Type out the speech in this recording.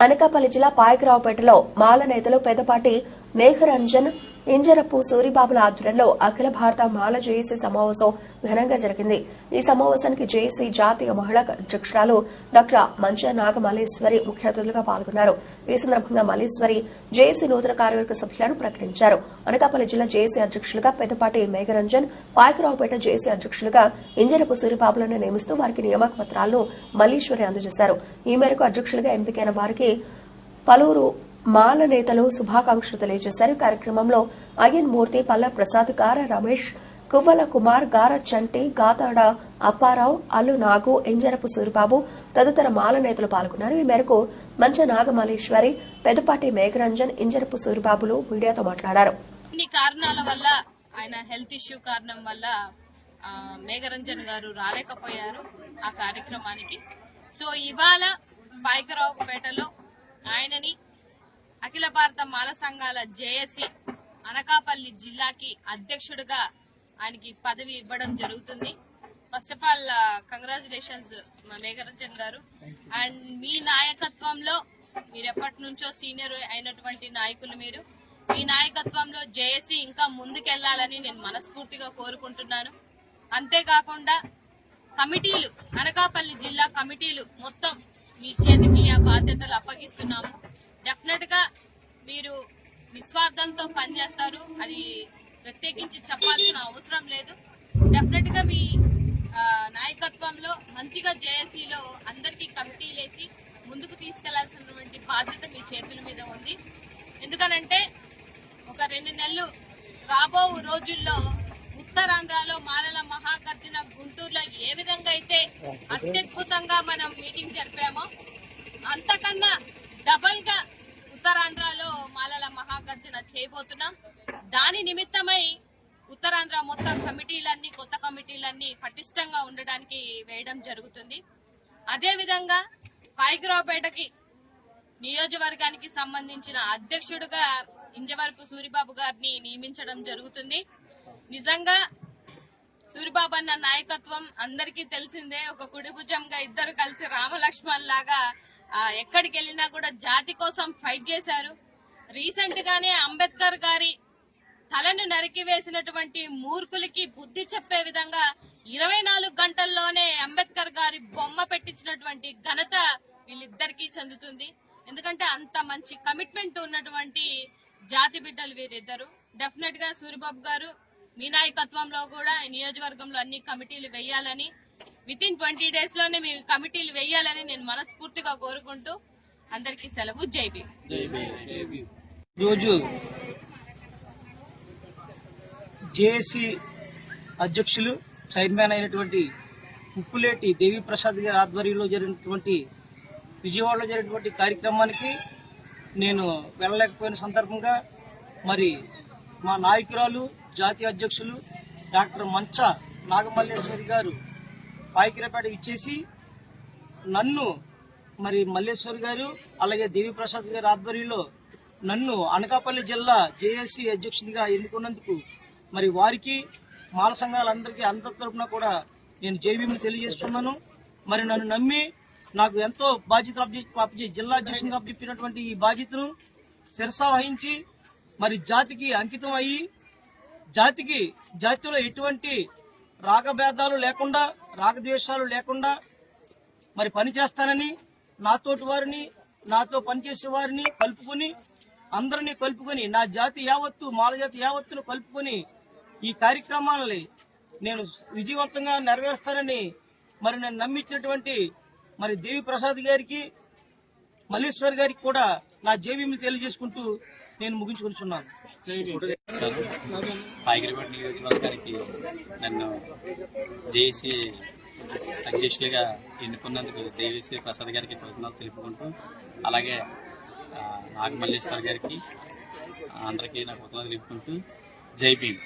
అనకాపల్లి జిల్లా పాయకరావుపేటలో మాల నేతలు పెద్దపాటి మేఘరంజన్ ఇంజరపు సూరిబాబుల ఆధ్వర్యంలో అఖిల భారత మాల జేఏసీ సమావేశం ఘనంగా జరిగింది. ఈ సమావేశానికి జేఏసీ జాతీయ మహిళా అధ్యక్షురాలు డాక్టర్ మంచ నాగమల్లేశ్వరి ముఖ్య అతిథులుగా పాల్గొన్నారు. ఈ సందర్భంగా మల్లేశ్వరి జేఏసీ నూతన కార్యవర్గ సభ్యులను ప్రకటించారు. అనకాపల్లి జిల్లా జేఏసీ అధ్యక్షులుగా పెద్దపాటి మేఘరంజన్ పాయకరావుపేట జేఏసీ అధ్యక్షులుగా ఇంజరపు సూరిబాబులను నియమిస్తూ వారికి నియామక పత్రాలను మల్లీశ్వరి అందజేశారు. ఈ మేరకు అధ్యక్షులుగా ఎంపికైన వారికి పలువురు మాల నేతలు శుభాకాంక్షలు తెలియజేశారు. కార్యక్రమంలో అయ్యన్ మూర్తి పల్ల ప్రసాద్ గార రమేష్ కువ్వల కుమార్ గార చంటి గాతాడ అప్పారావు అల్లు నాగు ఇంజరపు సూరిబాబు తదితర మాల నేతలు పాల్గొన్నారు. ఈ మేరకు మంచ నాగమలేశ్వరి పెద్దపాటి మేఘరంజన్ ఇంజరపు సూరిబాబులు మీడియాతో మాట్లాడారు. కారణాల వల్ల ఆయన హెల్త్ ఇష్యూ కారణం వల్ల మేఘరంజన్ గారు రాలేకపోయారు ఆ కార్యక్రమానికి. సో ఇవాళ పాయకరావుపేటలో ఆయనని అఖిల భారత మాల సంఘాల జేఏసీ అనకాపల్లి జిల్లాకి అధ్యక్షుడిగా ఆయనకి పదవి ఇవ్వడం జరుగుతుంది. First of all congratulations Megharanjan గారు. అండ్ మీ నాయకత్వంలో మీరు ఎప్పటి నుంచో సీనియర్ అయినటువంటి నాయకులు మీరు. మీ నాయకత్వంలో జేఏసీ ఇంకా ముందుకెళ్ళాలని నేను మనస్ఫూర్తిగా కోరుకుంటున్నాను. అంతేకాకుండా కమిటీలు అనకాపల్లి జిల్లా కమిటీలు మొత్తం మీ చేతికి ఆ బాధ్యతలు అప్పగిస్తున్నాము. డెఫినెట్గా మీరు నిస్వార్థంతో పనిచేస్తారు. అది ప్రత్యేకించి చెప్పాల్సిన అవసరం లేదు. డెఫినెట్గా మీ నాయకత్వంలో మంచిగా జేఏసీలో అందరికీ కమిటీలేసి ముందుకు తీసుకెళ్ళాల్సినటువంటి బాధ్యత మీ చేతుల మీద ఉంది. ఎందుకనంటే ఒక రెండు నెలలు రాబో రోజుల్లో ఉత్తరాంధ్రలో మాలల మహాకర్జున గుంటూరులో ఏ విధంగా అయితే అత్యద్భుతంగా మనం మీటింగ్ జరిపామో అంతకన్నా డబల్గా ఉత్తరాంధ్రలో మాలల మహాగర్జన చేయబోతున్నాం. దాని నిమిత్తమై ఉత్తరాంధ్ర మొత్తం కమిటీలన్నీ కొత్త కమిటీలన్నీ పటిష్టంగా ఉండడానికి వేయడం జరుగుతుంది. అదేవిధంగా పైగ్రావుపేటకి నియోజకవర్గానికి సంబంధించిన అధ్యక్షుడిగా ఇంజవరపు సూరిబాబు గారిని నియమించడం జరుగుతుంది. నిజంగా సూరిబాబు అన్న నాయకత్వం అందరికీ తెలిసిందే. ఒక కుడిభుజంగా ఇద్దరు కలిసి రామలక్ష్మణ్ లాగా ఎక్కడికి వెళ్ళినా కూడా జాతి కోసం ఫైట్ చేశారు. రీసెంట్ గానే అంబేద్కర్ గారి తలను నరికి వేసినటువంటి మూర్ఖులకి బుద్ధి చెప్పే విధంగా ఇరవై నాలుగు గంటల్లోనే అంబేద్కర్ గారి బొమ్మ పెట్టించినటువంటి ఘనత వీళ్ళిద్దరికీ చెందుతుంది. ఎందుకంటే అంత మంచి కమిట్మెంట్ ఉన్నటువంటి జాతి బిడ్డలు వీరిద్దరు. డెఫినెట్గా సూరిబాబు గారు మీ నాయకత్వంలో కూడా నియోజకవర్గంలో అన్ని కమిటీలు వేయాలని విత్ ఇన్ ట్వంటీ డేస్లోనే మీరు కమిటీలు వేయాలని నేను మనస్ఫూర్తిగా కోరుకుంటూ అందరికీ సెలవు. జై భీమ్. ఈరోజు జేఏసీ అధ్యక్షులు చైర్మన్ అయినటువంటి ఉప్పులేటి దేవి ప్రసాద్ గారి ఆధ్వర్యంలో జరిగినటువంటి విజయవాడలో జరిగినటువంటి కార్యక్రమానికి నేను వెళ్ళలేకపోయిన సందర్భంగా మరి మా నాయకురాలు జాతీయ అధ్యక్షులు డాక్టర్ మంచ నాగమల్లేశ్వరి గారు పాయకిరపేట ఇచ్చేసి నన్ను మరి మల్లేశ్వరి గారు అలాగే దేవి ప్రసాద్ గారి ఆధ్వర్యంలో నన్ను అనకాపల్లి జిల్లా జేఏసీ అధ్యక్షునిగా ఎన్నుకున్నందుకు మరి వారికి మాల సంఘాలందరికీ అందరి తరపున కూడా నేను జైవీని తెలియజేస్తున్నాను. మరి నన్ను నమ్మి నాకు ఎంతో బాధ్యత అప్పచె జిల్లా అధ్యక్షునిగా అప్పచెప్పినటువంటి ఈ బాధ్యతను శిరసా వహించి మరి జాతికి అంకితం అయ్యి జాతికి జాతిలో ఎటువంటి రాగభేదాలు లేకుండా రాగద్వేషాలు లేకుండా మరి పని చేస్తానని నాతోటి వారిని నాతో పనిచేసే వారిని కలుపుకొని అందరినీ కలుపుకొని నా జాతి యావత్తు మాల జాతి యావత్తును కలుపుకొని ఈ కార్యక్రమాలని నేను విజయవంతంగా నెరవేరుస్తానని మరి నేను నమ్మించినటువంటి మరి దేవి ప్రసాద్ గారికి మల్లేశ్వర్ గారికి కూడా నా జేబీని తెలియజేసుకుంటూ నేను ముగించుకుంటున్నాను పాయగిరిపేట నియోజకవర్గానికి నన్ను జేఏసీ అధ్యక్షులుగా ఎన్నుకున్నందుకు దేవేశ్వరి ప్రసాద్ గారికి కృతజ్ఞతలు తెలుపుకుంటూ అలాగే నాగమల్లేశ్వర్ గారికి అందరికీ నా కృతజ్ఞతలు తెలుపుకుంటూ జై భీమ్.